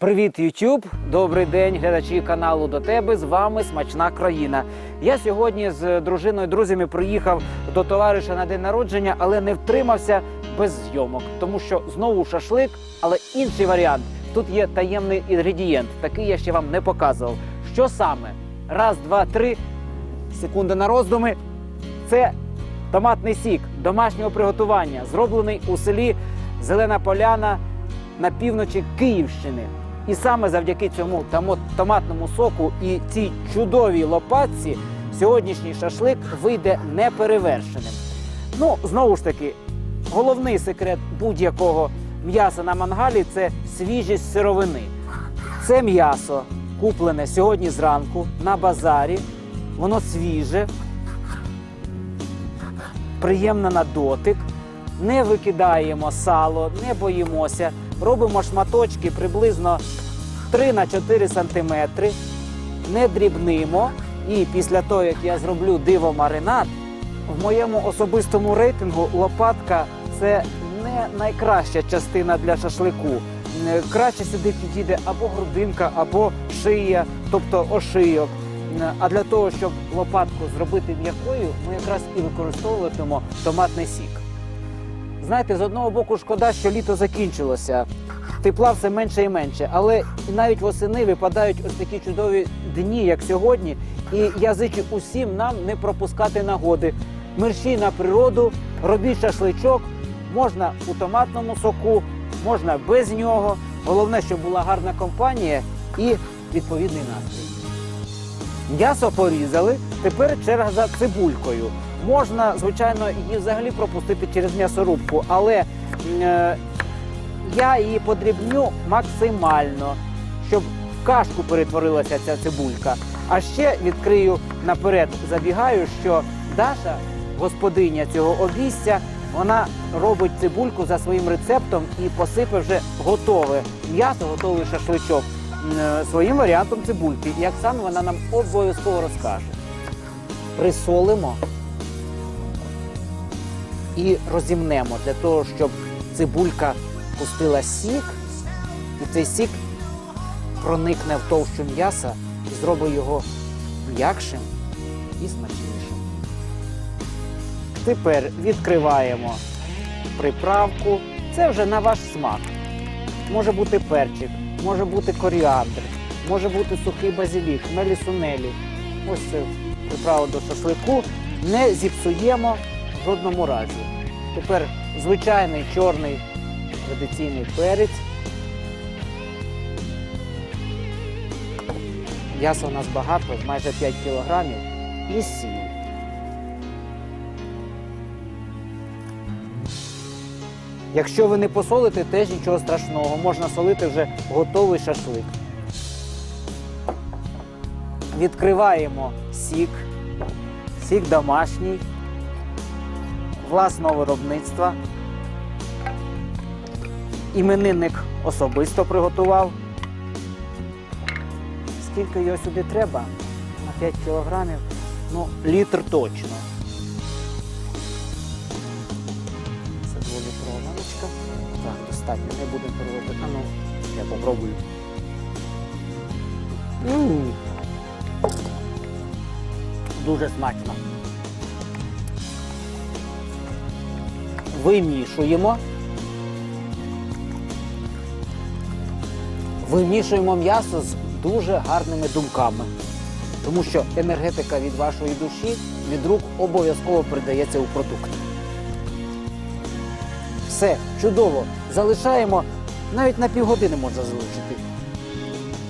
Привіт, YouTube! Добрий день, глядачі каналу до тебе. З вами смачна країна. Я сьогодні з дружиною, друзями приїхав до товариша на день народження, але не втримався без зйомок, тому що знову шашлик, але інший варіант. Тут є таємний інгредієнт. Такий я ще вам не показував. Що саме? Раз, два, три. Секунда на роздуми. Це томатний сік домашнього приготування, зроблений у селі Зелена Поляна на півночі Київщини. І саме завдяки цьому томатному соку і цій чудовій лопатці сьогоднішній шашлик вийде неперевершеним. Ну, знову ж таки, головний секрет будь-якого м'яса на мангалі це свіжість сировини. Це м'ясо куплене сьогодні зранку на базарі. Воно свіже, приємне на дотик. Не викидаємо сало, не боїмося. Робимо шматочки приблизно 3 на 4 сантиметри. Не дрібнимо. І після того, як я зроблю диво маринад, в моєму особистому рейтингу лопатка це не найкраща частина для шашлику. Е, Краще сюди підійде або грудинка, або шия, тобто ошийок. Е, А для того, щоб лопатку зробити м'якою, ми якраз і використовуватимемо томатний сік. Знаєте, з одного боку шкода, що літо закінчилося. Тепла все менше і менше, але навіть восени випадають ось такі чудові дні, як сьогодні. І я зичу усім нам не пропускати нагоди. Мерщій на природу, робіть шашличок, можна у томатному соку, можна без нього. Головне, щоб була гарна компанія і відповідний настрій. М'ясо порізали. Тепер черга за цибулькою. Можна, звичайно, її взагалі пропустити через м'ясорубку, але е, я її подрібню максимально, щоб в кашку перетворилася ця цибулька. А ще відкрию наперед, забігаю, що Даша, господиня цього обійстя, вона робить цибульку за своїм рецептом і посипе вже готове м'ясо, готовий шашличок м, своїм варіантом цибульки. Як саме вона нам обов'язково розкаже. Присолимо і розімнемо для того, щоб цибулька пустила сік, і цей сік проникне в товщу м'яса і зробить його м'якшим і смачнішим. Тепер відкриваємо приправку. Це вже на ваш смак. Може бути перчик, може бути коріандр, може бути сухий базилік, мелі сунелі. Ось це приправа до шашлику. Не зіпсуємо в жодному разі. Тепер звичайний чорний традиційний перець. М'яса у нас багато, майже 5 кілограмів. І сіль. Якщо ви не посолите, теж нічого страшного. Можна солити вже готовий шашлик. Відкриваємо сік. Сік домашній, власного виробництва. Іменинник особисто приготував. Скільки його сюди треба? На 5 кілограмів. Ну, літр точно. Це дволітрова баночка. Так, достатньо, не будемо переробити. А ну, я попробую. М. Дуже смачно. Вимішуємо. Вимішуємо м'ясо з дуже гарними думками. Тому що енергетика від вашої душі, від рук обов'язково передається у продукт. Все, чудово. Залишаємо навіть на півгодини можна залишити.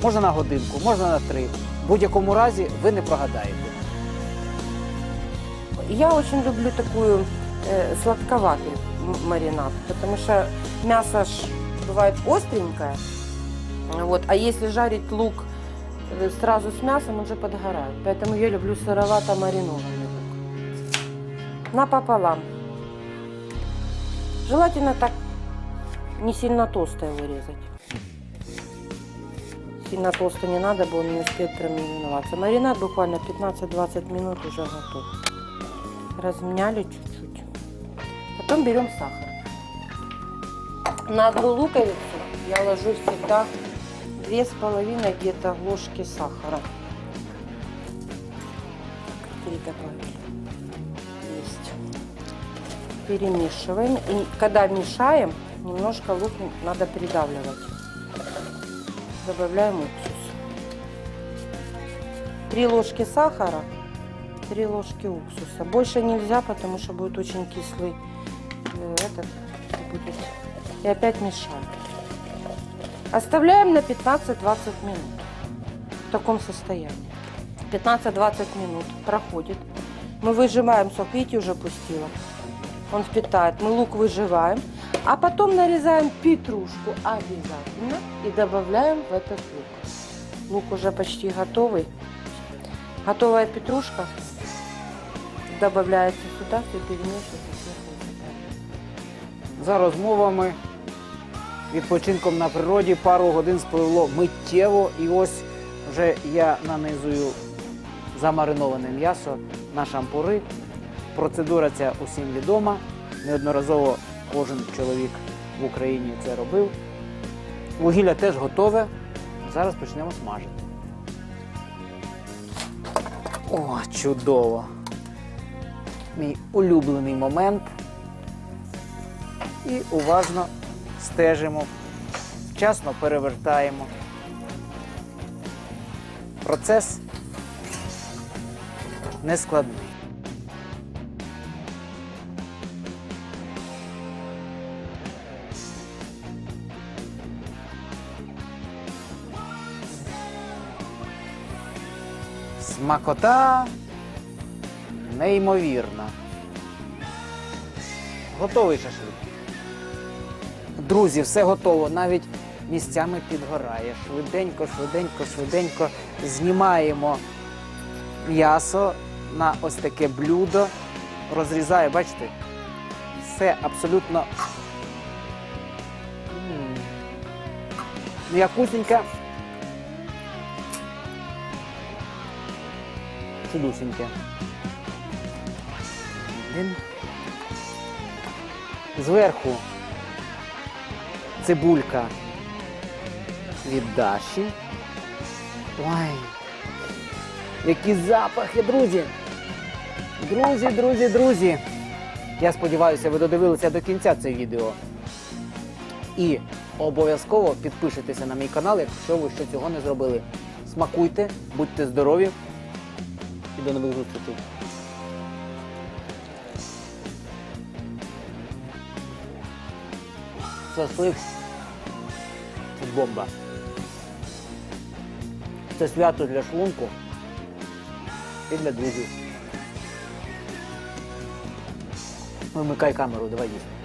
Можна на годинку, можна на три. В будь-якому разі ви не прогадаєте. Я очень люблю такую э, сладковатый м- маринад, потому что мясо ж бывает остренькое, вот, а если жарить лук э, сразу с мясом, он же подгорает. Поэтому я люблю сыровато-маринованный лук. Напополам. Желательно так не сильно толсто его резать. Сильно толсто не надо, бы он не успеет промариноваться. Маринад буквально 15-20 минут уже готов размяли чуть-чуть. Потом берем сахар. На одну луковицу я ложу всегда две с половиной где-то ложки сахара. Три добавили. Есть. Перемешиваем. И когда мешаем, немножко лук надо придавливать. Добавляем уксус. Три ложки сахара, три ложки уксуса. Больше нельзя, потому что будет очень кислый этот будет. И опять мешаем. Оставляем на 15-20 минут в таком состоянии. 15-20 минут проходит. Мы выжимаем сок, видите, уже пустила. Он впитает. Мы лук выживаем. А потом нарезаем петрушку обязательно и добавляем в этот лук. Лук уже почти готовый. Готовая петрушка добавляется сюда, все перемешивается. За розмовами, відпочинком на природі, пару годин спливло миттєво, і ось вже я нанизую замариноване м'ясо на шампури. Процедура ця усім відома. Неодноразово кожен чоловік в Україні це робив. Вугілля теж готове. Зараз почнемо смажити. О, чудово! Мій улюблений момент і уважно стежимо, вчасно перевертаємо. Процес нескладний. Смакота неймовірна. Готовий шашлик. Друзі, все готово. Навіть місцями підгорає. Швиденько, швиденько, швиденько знімаємо м'ясо на ось таке блюдо. Розрізаю, бачите? Все абсолютно м, м'якусіньке. Чудусіньке. Один. Зверху цибулька від Даші. Ой, які запахи, друзі! Друзі, друзі, друзі! Я сподіваюся, ви додивилися до кінця це відео. І обов'язково підпишитеся на мій канал, якщо ви ще цього не зробили. Смакуйте, будьте здорові і до нових зустрічей. Це бомба. Це свято для шлунку і для друзів. Вимикай камеру, давай їсти.